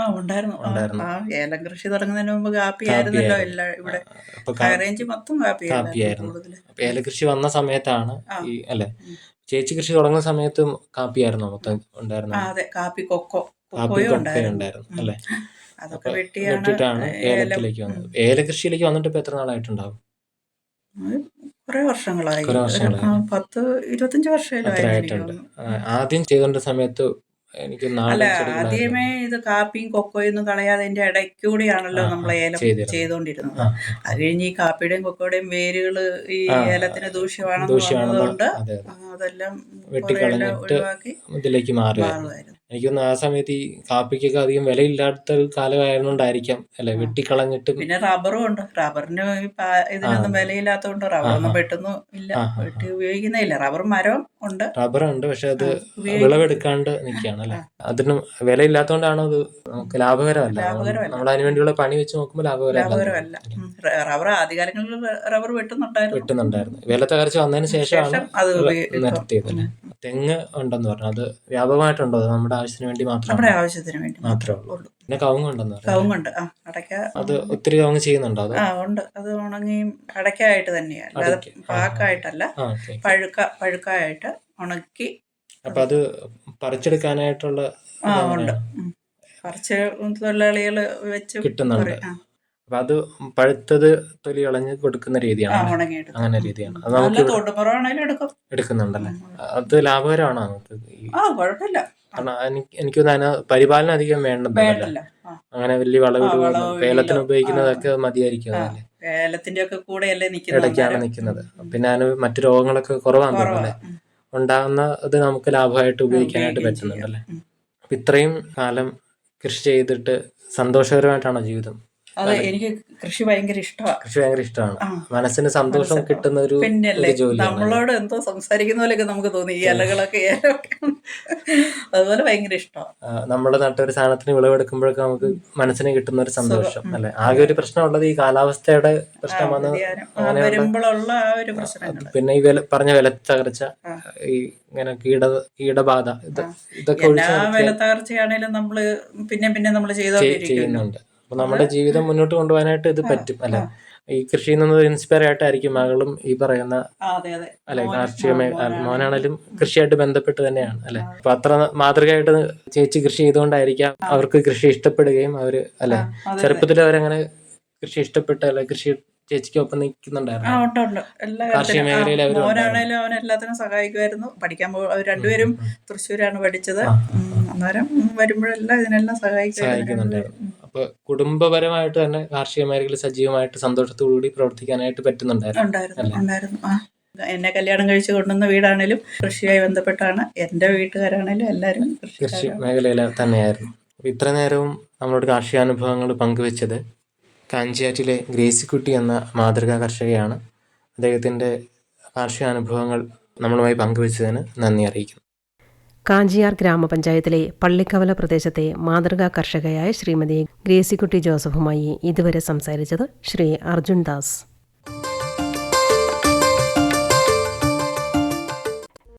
ആ ഉണ്ടായിരുന്നു. ആ, ഉണ്ടായിരുന്നു. ആ ഏലം കൃഷി തുടങ്ങുന്നതിന് മുമ്പ് കാപ്പി ആയിരുന്നല്ലോ കാപ്പിയായിരുന്നു. എല്ലാ ഇവിടെ. അപ്പൊ ഹൈ കാ- റേഞ്ച് മൊത്തം കാപ്പി കാപ്പിയായിരുന്നു. കൂടുതൽ അപ്പൊ ഏലകൃഷി വന്ന സമയത്താണ് ആ. ഈ അല്ലെ? ഉം. ചേച്ചി കൃഷി തുടങ്ങുന്ന സമയത്തും കാപ്പിയായിരുന്നു മൊത്തം ആ ഉണ്ടായിരുന്നത്? അതെ. കാപ്പി കൊക്കോ. കാപ്പി കൊക്കോയും കൊക്കോ ഉണ്ടായിരുന്നു. ഉണ്ടായിരുന്നു ഉം. അല്ലെ? അതൊക്കെ അപ്പൊ വെട്ടിയാണ് ഏലം. ഏലത്തിലേക്ക് വന്നത്. ഏലകൃഷിയിലേക്ക് വന്നിട്ട് ഇപ്പൊ എത്ര നാളായിട്ടുണ്ടാവും? കുറെ വർഷങ്ങളായി. കുറെ ഒരു, വർഷങ്ങളായി. ആ, പത്ത് ഇരുപത്തഞ്ച് വർഷമായിരുന്നു അത്ര എനിക്ക് ആയിട്ടുണ്ട് തോന്നുന്നു. ആ, ആദ്യം ചെയ്തോണ്ട സമയത്ത് എനിക്ക് അല്ല ആദ്യമേ ഇത് കാപ്പിയും കൊക്കോയും ഒന്നും കളയാതെ അതിന്റെ ഇടയ്ക്കൂടിയാണല്ലോ നമ്മൾ ഏലം. ചെയ്തുകൊണ്ടിരുന്നത് അത് കഴിഞ്ഞ് ഈ കാപ്പിയുടെയും കൊക്കോയുടെയും വേരുകൾ ഈ ഏലത്തിന് ദൂഷ്യമാണെന്ന് ആ, അതെല്ലാം ഒഴിവാക്കി ഇതിലേക്ക് മാറുമായിരുന്നു മാറുമായിരുന്നു എനിക്ക് തോന്നുന്നു ആ സമയത്ത് ഈ കാപ്പിക്കൊക്കെ അധികം വിലയില്ലാത്ത ഒരു കാലമായിരുന്നോണ്ടായിരിക്കാം അല്ലെ? വെട്ടിക്കളഞ്ഞിട്ട് പിന്നെ റബ്ബറും ഉണ്ട്. റബ്ബറിന് ഇതിനൊന്നും. വിലയില്ലാത്തതുകൊണ്ട് റബ്ബറൊന്നും. വെട്ടുന്നു ഇല്ല. വെട്ടി ഉപയോഗിക്കുന്നേ ഇല്ല. റബ്ബർ മരം ഉണ്ട്. റബ്ബർ ഉണ്ട് പക്ഷെ അത്. വിളവെടുക്കാണ്ട് നിൽക്കുകയാണ് അല്ലെ? അതിന് വിലയില്ലാത്തതുകൊണ്ടാണ് അത് നമുക്ക് ലാഭകരമല്ല. നമ്മൾ അതിന് വേണ്ടിയുള്ള പണി വെച്ച് നോക്കുമ്പോൾ ലാഭകരമല്ല. റബ്ബർ ആദ്യകാലങ്ങളിൽ റബ്ബർ വെട്ടുന്നുണ്ടായിരുന്നു. വെട്ടുന്നുണ്ടായിരുന്നു. വില തകർച്ച വന്നതിന് ശേഷമാണ് അത് നിർത്തിയത്. തെങ്ങ് ഉണ്ടെന്ന് പറഞ്ഞു അത് വ്യാപകമായിട്ടുണ്ടോ? നമ്മുടെ ആവശ്യത്തിന് വേണ്ടി മാത്രം നമ്മുടെ ആവശ്യത്തിന് വേണ്ടി മാത്രമേ ഉള്ളൂ. പിന്നെ കവുങ്ങ് ഉണ്ടെന്ന് പറഞ്ഞു കവുങ്ങുണ്ട്. ആ അടയ്ക്ക അത് ഒത്തിരി കവുങ്ങ് ചെയ്യുന്നുണ്ടോ അത്? ആ ഉണ്ട്. അത് ഉണങ്ങിയും അടയ്ക്കായിട്ട് തന്നെയാണ് അല്ലാതെ അടയ്ക്ക. ആ, ആ. പാക്കായിട്ടല്ല ആ ഓക്കെ. പഴുക്ക പഴുക്കായിട്ട് ഉണക്കി അപ്പൊ അത് പറിച്ചെടുക്കാനായിട്ടുള്ള ആ ഉണ്ട്. പറിച്ച് ഉം. കുറച്ച് തൊഴിലാളികൾ വെച്ച് കിട്ടുന്നുണ്ട്. ആ, അപ്പൊ അത് പഴുത്തത് തൊലി കളഞ്ഞ് കൊടുക്കുന്ന രീതിയാണ്. അങ്ങനെ രീതിയാണ്. അത് നമുക്ക് എടുക്കുന്നുണ്ടല്ലേ? അത് ലാഭകരമാണോ നമുക്ക് എനിക്ക് എനിക്ക് അതിന് പരിപാലനം അധികം വേണ്ട അങ്ങനെ വലിയ വളവ് വേലത്തിന് ഉപയോഗിക്കുന്നതൊക്കെ മതിയായിരിക്കും ആ അതല്ലേ? ഏലത്തിന്റെ ഒക്കെ കൂടെയല്ലേ നിൽക്കുന്നത് ഇടയ്ക്കാണ് നിക്കുന്നത് നിൽക്കുന്നത്. പിന്നെ അതിന് മറ്റു രോഗങ്ങളൊക്കെ കുറവാണ് അല്ലേ? ഉണ്ടാകുന്ന ഇത് നമുക്ക് ലാഭമായിട്ട് ഉപയോഗിക്കാനായിട്ട്. പറ്റുന്നുണ്ടല്ലേ അപ്പൊ ഇത്രയും കാലം കൃഷി ചെയ്തിട്ട് സന്തോഷകരമായിട്ടാണോ ജീവിതം? അത് എനിക്ക് കൃഷി ഭയങ്കര ഇഷ്ടമാണ് കൃഷി ഭയങ്കര ഇഷ്ടമാണ് മനസ്സിന് സന്തോഷം കിട്ടുന്ന ഒരു പിന്നല്ലേ നമ്മളോട് എന്തോ സംസാരിക്കുന്ന പോലെയൊക്കെ നമുക്ക് തോന്നി ഈ ഇലകളൊക്കെ അതുപോലെ ഭയങ്കര ഇഷ്ടമാണ് നമ്മുടെ നട്ട ഒരു സാധനത്തിന് വിളവെടുക്കുമ്പോഴൊക്കെ നമുക്ക് മനസ്സിന് കിട്ടുന്ന ഒരു സന്തോഷം. അല്ലെ? ആകെ ഒരു പ്രശ്നമുള്ളത് ഈ കാലാവസ്ഥയുടെ പ്രശ്നമാണ് വരുമ്പോഴുള്ള ആ ഒരു പ്രശ്നം പിന്നെ ഈ വില പറഞ്ഞ വില തകർച്ച ഈ ഇങ്ങനെ കീട കീടബാധ ഇതൊക്കെ വില തകർച്ചയാണെങ്കിലും നമ്മൾ പിന്നെ പിന്നെ നമ്മൾ ചെയ്- അപ്പൊ നമ്മുടെ ജീവിതം മുന്നോട്ട് കൊണ്ടുപോകാനായിട്ട് ഇത് പറ്റും അല്ലെ? ഈ കൃഷിയിൽ നിന്ന് ഇൻസ്പയർ ആയിട്ടായിരിക്കും മകളും ഈ പറയുന്ന അല്ലെ കാർഷിക മോനാണെങ്കിലും കൃഷിയായിട്ട് ബന്ധപ്പെട്ട് തന്നെയാണ് അല്ലെ? അപ്പൊ അത്ര മാതൃകയായിട്ട് ചേച്ചി കൃഷി ചെയ്തുകൊണ്ടായിരിക്കാം അവർക്ക് കൃഷി ഇഷ്ടപ്പെടുകയും അവർ അല്ലെ. ചെറുപ്പത്തിൽ അവരങ്ങനെ കൃഷി ഇഷ്ടപ്പെട്ട് അല്ലെ? കൃഷി ചേച്ചിക്കൊപ്പം നിൽക്കുന്നുണ്ടായിരുന്നു. മോനാണേലും അവൻ എല്ലാത്തിനും സഹായിക്കുമായിരുന്നു. പഠിക്കാൻ പോ രണ്ടുപേരും തൃശ്ശൂരാണ് പഠിച്ചത്. അന്നേരം വരുമ്പോഴെല്ലാം ഇതിനെല്ലാം സഹായിക്കുന്നുണ്ടായിരുന്നു. അപ്പൊ കുടുംബപരമായിട്ട് തന്നെ കാർഷിക മേഖലയിൽ സജീവമായിട്ട് സന്തോഷത്തോടുകൂടി പ്രവർത്തിക്കാനായിട്ട് പറ്റുന്നുണ്ടായിരുന്നു. എന്നെ കല്യാണം കഴിച്ച് കൊണ്ടുവന്ന വീടാണേലും കൃഷിയായി ബന്ധപ്പെട്ടാണ്. എന്റെ വീട്ടുകാരാണേലും എല്ലാരും കൃഷി മേഖലയിൽ തന്നെയായിരുന്നു. ഇത്ര നേരവും നമ്മളോട് കാർഷികാനുഭവങ്ങൾ പങ്കുവെച്ചത് കാഞ്ചിയാറ്റിലെ ഗ്രേസിക്കുട്ടി എന്ന മാതൃകാ കർഷകയാണ്. അദ്ദേഹത്തിന്റെ കാർഷികാനുഭവങ്ങൾ നമ്മളുമായി പങ്കുവെച്ചതിന് നന്ദി അറിയിക്കുന്നു. കാഞ്ചിയാർ ഗ്രാമപഞ്ചായത്തിലെ പള്ളിക്കവല പ്രദേശത്തെ മാതൃകാ കർഷകയായ ശ്രീമതി ഗ്രേസിക്കുട്ടി ജോസഫുമായി ഇതുവരെ സംസാരിച്ചത് ശ്രീ അർജുൻ ദാസ്.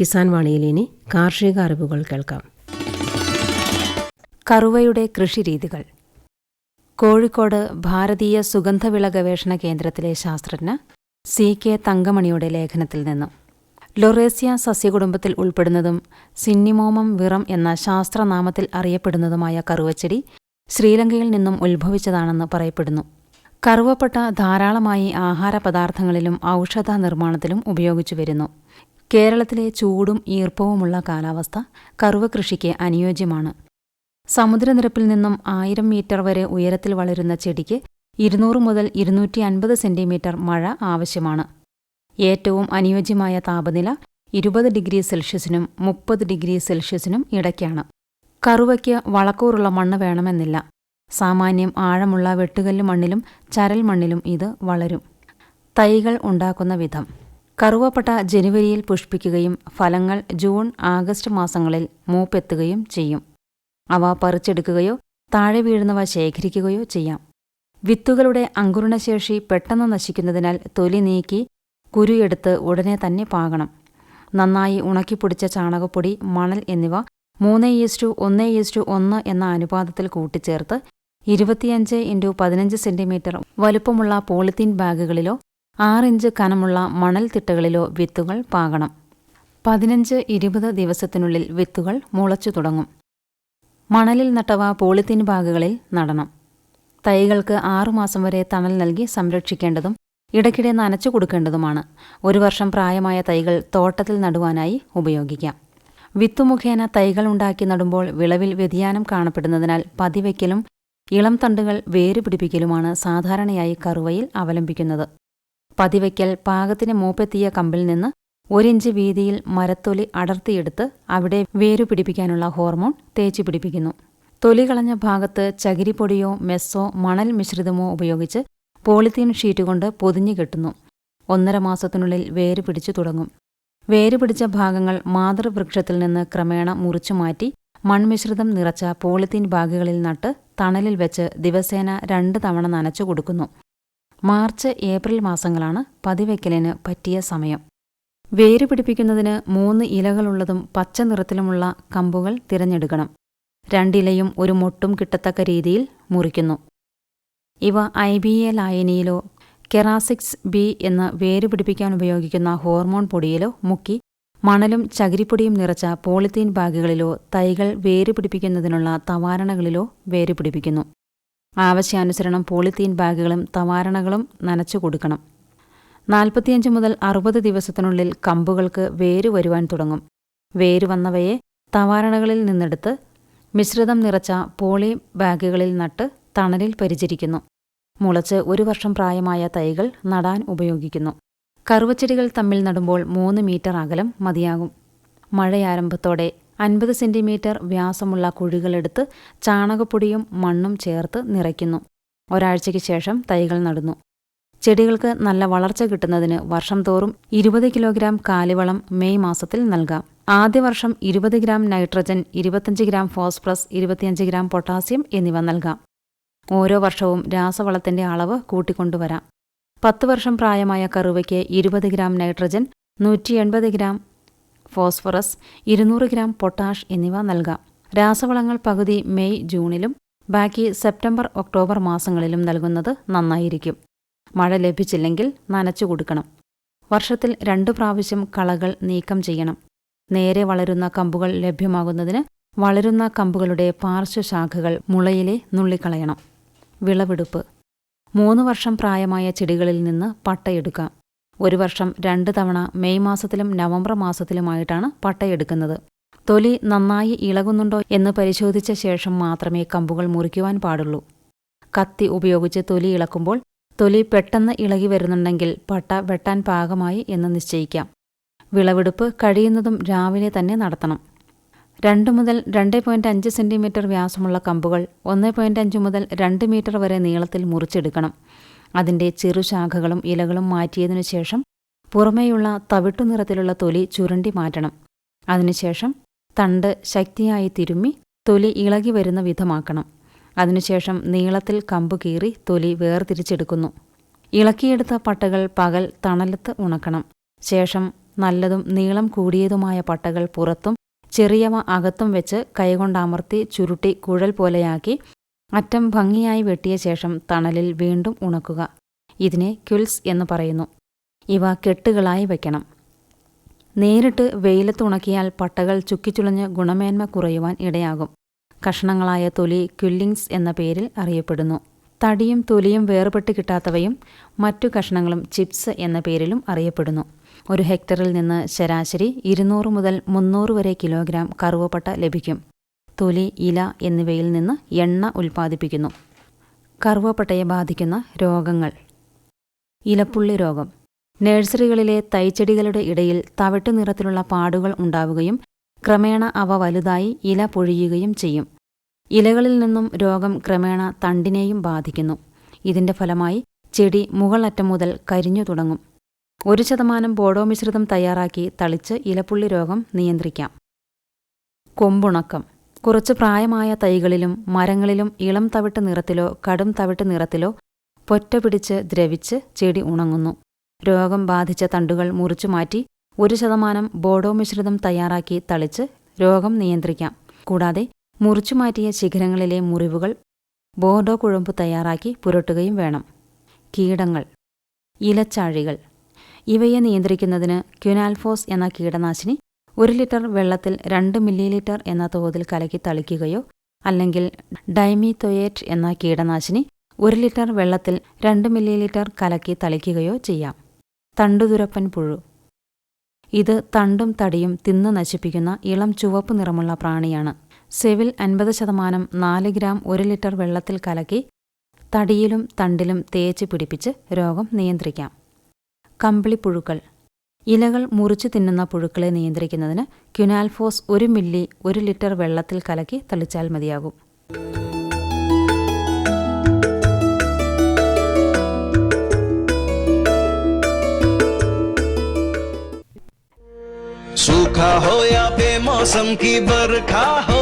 കിസാൻ വാണിയിൽ ഇനി കാർഷിക അറിവുകൾ കേൾക്കാം. കറുവയുടെ കൃഷിരീതികൾ കോഴിക്കോട് ഭാരതീയ സുഗന്ധവിള ഗവേഷണ കേന്ദ്രത്തിലെ ശാസ്ത്രജ്ഞ സി കെ തങ്കമണിയുടെ ലേഖനത്തിൽ നിന്നും ലൊറേസ്യ സസ്യകുടുംബത്തിൽ ഉൾപ്പെടുന്നതും സിന്നിമോമം വിറം എന്ന ശാസ്ത്രനാമത്തിൽ അറിയപ്പെടുന്നതുമായ കറുവച്ചെടി ശ്രീലങ്കയിൽ നിന്നും ഉത്ഭവിച്ചതാണെന്ന് പറയപ്പെടുന്നു. കറുവപ്പട്ട ധാരാളമായി ആഹാര പദാർത്ഥങ്ങളിലും ഔഷധ നിർമ്മാണത്തിലും ഉപയോഗിച്ചു വരുന്നു. കേരളത്തിലെ ചൂടും ഈർപ്പവുമുള്ള കാലാവസ്ഥ കറുവ കൃഷിക്ക് അനുയോജ്യമാണ്. സമുദ്രനിരപ്പിൽ നിന്നും ആയിരം മീറ്റർ വരെ ഉയരത്തിൽ വളരുന്ന ചെടിക്ക് ഇരുന്നൂറ് മുതൽ ഇരുന്നൂറ്റി അൻപത് സെന്റിമീറ്റർ മഴ ആവശ്യമാണ്. ഏറ്റവും അനുയോജ്യമായ താപനില ഇരുപത് ഡിഗ്രി സെൽഷ്യസിനും മുപ്പത് ഡിഗ്രി സെൽഷ്യസിനും ഇടയ്ക്കാണ്. കറുവയ്ക്ക് വളക്കൂറുള്ള മണ്ണ് വേണമെന്നില്ല. സാമാന്യം ആഴമുള്ള വെട്ടുകല്ല് മണ്ണിലും ചരൽ മണ്ണിലും ഇത് വളരും. തൈകൾ ഉണ്ടാക്കുന്ന വിധം. കറുവപ്പട്ട ജനുവരിയിൽ പുഷ്പിക്കുകയും ഫലങ്ങൾ ജൂൺ ആഗസ്റ്റ് മാസങ്ങളിൽ മൂപ്പെത്തുകയും ചെയ്യും. അവ പറിച്ചെടുക്കുകയോ താഴെ വീഴുന്നവ ശേഖരിക്കുകയോ ചെയ്യാം. വിത്തുകളുടെ അങ്കുരണശേഷി പെട്ടെന്ന് നശിക്കുന്നതിനാൽ തൊലി നീക്കി കുരുയെടുത്ത് ഉടനെ തന്നെ പാകണം. നന്നായി ഉണക്കിപ്പൊടിച്ച ചാണകപ്പൊടി മണൽ എന്നിവ മൂന്ന് ഈസ്റ്റു ഒന്ന് ഈസ്റ്റു ഒന്ന് എന്ന അനുപാതത്തിൽ കൂട്ടിച്ചേർത്ത് ഇരുപത്തിയഞ്ച് ഇന്റു പതിനഞ്ച് സെന്റിമീറ്റർ വലുപ്പമുള്ള പോളിത്തീൻ ബാഗുകളിലോ ആറിഞ്ച് കനമുള്ള മണൽ തിട്ടകളിലോ വിത്തുകൾ പാകണം. പതിനഞ്ച് ഇരുപത് ദിവസത്തിനുള്ളിൽ വിത്തുകൾ മുളച്ചു തുടങ്ങും. മണലിൽ നട്ടവ പോളിത്തീൻ ബാഗുകളിൽ നടണം. തൈകൾക്ക് ആറുമാസം വരെ തണൽ നൽകി സംരക്ഷിക്കേണ്ടതും ഇടയ്ക്കിടെ നനച്ചു കൊടുക്കേണ്ടതുമാണ്. ഒരു വർഷം പ്രായമായ തൈകൾ തോട്ടത്തിൽ നടുവാനായി ഉപയോഗിക്കാം. വിത്തുമുഖേന തൈകൾ ഉണ്ടാക്കി നടുമ്പോൾ വിളവിൽ വ്യതിയാനം കാണപ്പെടുന്നതിനാൽ പതിവയ്ക്കലും ഇളം തണ്ടുകൾ വേരുപിടിപ്പിക്കലുമാണ് സാധാരണയായി കറുവയിൽ അവലംബിക്കുന്നത്. പതിവയ്ക്കൽ പാകത്തിന് മൂപ്പെത്തിയ കമ്പിൽ നിന്ന് ഒരിഞ്ച് വീതിയിൽ മരത്തൊലി അടർത്തിയെടുത്ത് അവിടെ വേരുപിടിപ്പിക്കാനുള്ള ഹോർമോൺ തേച്ചു പിടിപ്പിക്കുന്നു. തൊലി കളഞ്ഞ ഭാഗത്ത് ചകിരിപ്പൊടിയോ മെസ്സോ മണൽ മിശ്രിതമോ ഉപയോഗിച്ച് പോളിത്തീൻ ഷീറ്റ് കൊണ്ട് പൊതിഞ്ഞു കെട്ടുന്നു. ഒന്നര മാസത്തിനുള്ളിൽ വേര് പിടിച്ചു തുടങ്ങും. വേര് പിടിച്ച ഭാഗങ്ങൾ മാതൃവൃക്ഷത്തിൽ നിന്ന് ക്രമേണ മുറിച്ചു മാറ്റി മൺമിശ്രിതം നിറച്ച പോളിത്തീൻ ബാഗുകളിൽ നട്ട് തണലിൽ വെച്ച് ദിവസേന രണ്ട് തവണ നനച്ചു കൊടുക്കുന്നു. മാർച്ച് ഏപ്രിൽ മാസങ്ങളാണ് പതിവയ്ക്കലിന് പറ്റിയ സമയം. വേര് പിടിപ്പിക്കുന്നതിന് മൂന്ന് ഇലകളുള്ളതും പച്ച നിറത്തിലുമുള്ള കമ്പുകൾ തിരഞ്ഞെടുക്കണം. രണ്ടിലയും ഒരു മൊട്ടും കിട്ടത്തക്ക രീതിയിൽ മുറിക്കുന്നു. ഇവ ഐ ബി എ ലായനിയിലോ കെറാസിക്സ് ബി എന്ന വേര് പിടിപ്പിക്കാൻ ഉപയോഗിക്കുന്ന ഹോർമോൺ പൊടിയിലോ മുക്കി മണലും ചകിരിപ്പൊടിയും നിറച്ച പോളിത്തീൻ ബാഗുകളിലോ തൈകൾ വേര് പിടിപ്പിക്കുന്നതിനുള്ള തവാരണകളിലോ വേര് പിടിപ്പിക്കുന്നു. ആവശ്യാനുസരണം പോളിത്തീൻ ബാഗുകളും തവാരണകളും നനച്ചു കൊടുക്കണം. നാൽപ്പത്തിയഞ്ച് മുതൽ അറുപത് ദിവസത്തിനുള്ളിൽ കമ്പുകൾക്ക് വേര് വരുവാൻ തുടങ്ങും. വേര് വന്നവയെ തവാരണകളിൽ നിന്നെടുത്ത് മിശ്രിതം നിറച്ച പോളി ബാഗുകളിൽ നട്ട് തണലിൽ പരിചരിക്കുന്നു. മുളച്ച് ഒരു വർഷം പ്രായമായ തൈകൾ നടാൻ ഉപയോഗിക്കുന്നു. കറുവച്ചെടികൾ തമ്മിൽ നടുമ്പോൾ മൂന്ന് മീറ്റർ അകലം മതിയാകും. മഴയാരംഭത്തോടെ അൻപത് സെന്റിമീറ്റർ വ്യാസമുള്ള കുഴികളെടുത്ത് ചാണകപ്പൊടിയും മണ്ണും ചേർത്ത് നിറയ്ക്കുന്നു. ഒരാഴ്ചയ്ക്ക് ശേഷം തൈകൾ നടുന്നു. ചെടികൾക്ക് നല്ല വളർച്ച കിട്ടുന്നതിന് വർഷം തോറും ഇരുപത് കിലോഗ്രാം കാലിവളം മെയ് മാസത്തിൽ നൽകാം. ആദ്യ വർഷം ഇരുപത് ഗ്രാം നൈട്രജൻ ഇരുപത്തഞ്ച് ഗ്രാം ഫോസ്ഫറസ് ഇരുപത്തിയഞ്ച് ഗ്രാം പൊട്ടാസ്യം എന്നിവ നൽകാം. ഓരോ വർഷവും രാസവളത്തിന്റെ അളവ് കൂട്ടിക്കൊണ്ടുവരാം. പത്ത് വർഷം പ്രായമായ കറുവയ്ക്ക് ഇരുപത് ഗ്രാം നൈട്രജൻ നൂറ്റി എൺപത് ഗ്രാം ഫോസ്ഫറസ് ഇരുന്നൂറ് ഗ്രാം പൊട്ടാഷ് എന്നിവ നൽകാം. രാസവളങ്ങൾ പകുതി മെയ് ജൂണിലും ബാക്കി സെപ്റ്റംബർ ഒക്ടോബർ മാസങ്ങളിലും നൽകുന്നത് നന്നായിരിക്കും. മഴ ലഭിച്ചില്ലെങ്കിൽ നനച്ചു കൊടുക്കണം. വർഷത്തിൽ രണ്ടു പ്രാവശ്യം കളകൾ നീക്കം ചെയ്യണം. നേരെ വളരുന്ന കമ്പുകൾ ലഭ്യമാകുന്നതിന് വളരുന്ന കമ്പുകളുടെ പാർശ്വശാഖകൾ മുളയിലെ നുള്ളിക്കളയണം. വിളവെടുപ്പ്. മൂന്ന് വർഷം പ്രായമായ ചെടികളിൽ നിന്ന് പട്ടയെടുക്കാം. ഒരു വർഷം രണ്ട് തവണ മെയ് മാസത്തിലും നവംബർ മാസത്തിലുമായിട്ടാണ് പട്ടയെടുക്കുന്നത്. തൊലി നന്നായി ഇളകുന്നുണ്ടോ എന്ന് പരിശോധിച്ച ശേഷം മാത്രമേ കമ്പുകൾ മുറിക്കുവാൻ പാടുള്ളൂ. കത്തി ഉപയോഗിച്ച് തൊലി ഇളക്കുമ്പോൾ തൊലി പെട്ടെന്ന് ഇളകി വരുന്നുണ്ടെങ്കിൽ പട്ട വെട്ടാൻ പാകമായി എന്ന് നിശ്ചയിക്കാം. വിളവെടുപ്പ് കഴിയുന്നതും രാവിലെ തന്നെ നടത്തണം. രണ്ട് മുതൽ രണ്ട് പോയിന്റ് അഞ്ച് സെന്റിമീറ്റർ വ്യാസമുള്ള കമ്പുകൾ ഒന്ന് പോയിന്റ് അഞ്ച് മുതൽ രണ്ട് മീറ്റർ വരെ നീളത്തിൽ മുറിച്ചെടുക്കണം. അതിന്റെ ചെറുശാഖകളും ഇലകളും മാറ്റിയതിനു ശേഷം പുറമേയുള്ള തവിട്ടു നിറത്തിലുള്ള തൊലി ചുരണ്ടി മാറ്റണം. അതിനുശേഷം തണ്ട് ശക്തിയായി തിരുമ്മി തൊലി ഇളകി വരുന്ന വിധമാക്കണം. അതിനുശേഷം നീളത്തിൽ കമ്പ് കീറി തൊലി വേർതിരിച്ചെടുക്കുന്നു. ഇളക്കിയെടുത്ത പട്ടകൾ പകൽ തണലത്ത് ഉണക്കണം. ശേഷം നല്ലതും നീളം കൂടിയതുമായ പട്ടകൾ പുറത്തും ചെറിയവ അകത്തും വെച്ച് കൈകൊണ്ടമർത്തി ചുരുട്ടി കുഴൽ പോലെയാക്കി അറ്റം ഭംഗിയായി വെട്ടിയ ശേഷം തണലിൽ വീണ്ടും ഉണക്കുക. ഇതിനെ ക്യുൽസ് എന്ന് പറയുന്നു. ഇവ കെട്ടുകളായി വയ്ക്കണം നേരിട്ട് വെയിലത്ത് ഉണക്കിയാൽ പട്ടകൾ ചുക്കിച്ചുളഞ്ഞ് ഗുണമേന്മ കുറയുവാൻ ഇടയാകും. കഷണങ്ങളായ തൊലി ക്യുല്ലിങ്സ് എന്ന പേരിൽ അറിയപ്പെടുന്നു. തടിയും തൊലിയും വേർപെട്ട് കിട്ടാത്തവയും മറ്റു കഷണങ്ങളും ചിപ്സ് എന്ന പേരിലും അറിയപ്പെടുന്നു. ഒരു ഹെക്ടറിൽ നിന്ന് ശരാശരി ഇരുന്നൂറ് മുതൽ മുന്നൂറ് വരെ കിലോഗ്രാം കറുവപ്പട്ട ലഭിക്കും. തൊലി ഇല എന്നിവയിൽ നിന്ന് എണ്ണ ഉൽപ്പാദിപ്പിക്കുന്നു. കറുവപ്പട്ടയെ ബാധിക്കുന്ന രോഗങ്ങൾ. ഇലപ്പുള്ളി രോഗം. നഴ്സറികളിലെ തൈച്ചെടികളുടെ ഇടയിൽ തവിട്ടു നിറത്തിലുള്ള പാടുകൾ ഉണ്ടാവുകയും ക്രമേണ അവ വലുതായി ഇല പൊഴിയുകയും ചെയ്യും. ഇലകളിൽ നിന്നും രോഗം ക്രമേണ തണ്ടിനെയും ബാധിക്കുന്നു. ഇതിന്റെ ഫലമായി ചെടി മുകളറ്റം മുതൽ കരിഞ്ഞു തുടങ്ങും. ഒരു ശതമാനം ബോഡോ മിശ്രിതം തയ്യാറാക്കി തളിച്ച് ഇലപ്പുള്ളി രോഗം നിയന്ത്രിക്കാം. കൊമ്പുണക്കം. കുറച്ച് പ്രായമായ തൈകളിലും മരങ്ങളിലും ഇളം തവിട്ട് നിറത്തിലോ കടും തവിട്ട് നിറത്തിലോ പൊറ്റ പിടിച്ച് ദ്രവിച്ച് ചെടി ഉണങ്ങുന്നു. രോഗം ബാധിച്ച തണ്ടുകൾ മുറിച്ചു മാറ്റി ഒരു ശതമാനം ബോഡോ മിശ്രിതം തയ്യാറാക്കി തളിച്ച് രോഗം നിയന്ത്രിക്കാം. കൂടാതെ മുറിച്ചു മാറ്റിയ ശിഖരങ്ങളിലെ മുറിവുകൾ ബോർഡോ കുഴമ്പ് തയ്യാറാക്കി പുരട്ടുകയും വേണം. കീടങ്ങൾ. ഇലച്ചാഴികൾ. ഇവയെ നിയന്ത്രിക്കുന്നതിന് ക്യുനാൽഫോസ് എന്ന കീടനാശിനി ഒരു ലിറ്റർ വെള്ളത്തിൽ രണ്ട് മില്ലി ലിറ്റർ എന്ന തോതിൽ കലക്കി തളിക്കുകയോ അല്ലെങ്കിൽ ഡൈമിതൊയേറ്റ് എന്ന കീടനാശിനി ഒരു ലിറ്റർ വെള്ളത്തിൽ രണ്ട് മില്ലി ലിറ്റർ കലക്കി തളിക്കുകയോ ചെയ്യാം. തണ്ടുതുരപ്പൻ പുഴു. ഇത് തണ്ടും തടിയും തിന്ന് നശിപ്പിക്കുന്ന ഇളം ചുവപ്പ് നിറമുള്ള പ്രാണിയാണ്. സെവിൽ അൻപത് ശതമാനം നാല് ഗ്രാം ഒരു ലിറ്റർ വെള്ളത്തിൽ കലക്കി തടിയിലും തണ്ടിലും തേച്ച് പിടിപ്പിച്ച് രോഗം നിയന്ത്രിക്കാം. കമ്പിളിപ്പുഴുക്കൾ. ഇലകൾ മുറിച്ചു തിന്നുന്ന പുഴുക്കളെ നിയന്ത്രിക്കുന്നതിന് ക്യുനാൽഫോസ് ഒരു മില്ലി ഒരു ലിറ്റർ വെള്ളത്തിൽ കലക്കി തളിച്ചാൽ മതിയാകും सूखा हो या बेमौसम की बरखा हो